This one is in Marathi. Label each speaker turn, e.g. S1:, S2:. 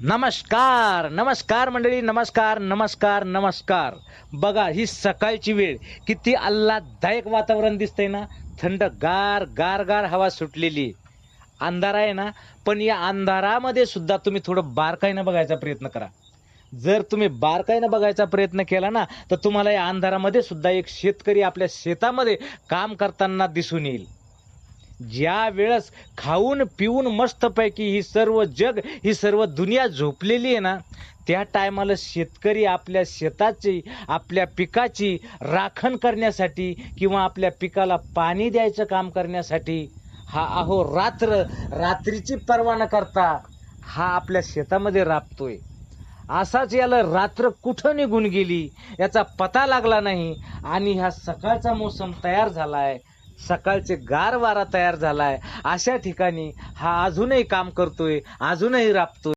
S1: नमस्कार नमस्कार मंडळी नमस्कार नमस्कार नमस्कार. बघा ही सकाळची वेळ. किती आल्हाददायक वातावरण दिसतंय ना. थंड गार गार गार हवा सुटलेली अंधार आहे ना पण या अंधारामध्ये सुद्धा तुम्ही थोडं बारकाईनं बघायचा प्रयत्न करा. जर तुम्ही बारकाईनं बघायचा प्रयत्न केला ना तर तुम्हाला या अंधारामध्ये सुद्धा एक शेतकरी आपल्या शेतामध्ये काम करताना दिसून येईल. ज्या वेळेस खाऊन पिऊन मस्तपैकी ही सर्व जग ही सर्व दुनिया झोपलेली आहे ना त्या टायमाला शेतकरी आपल्या शेताची आपल्या पिकाची राखण करण्यासाठी किंवा आपल्या पिकाला पाणी द्यायचं काम करण्यासाठी हा अहो रात्र रात्रीची पर्वा न करता हा आपल्या शेतामध्ये राबतोय. असाच याला रात्र कुठं निघून गेली याचा पता लागला नाही आणि हा सकाळचा मोसम तयार झाला आहे सकाळचे गार वारा तयार झालाय. अशा ठिकाणी हा अजूनही काम करतोय अजूनही राबतोय.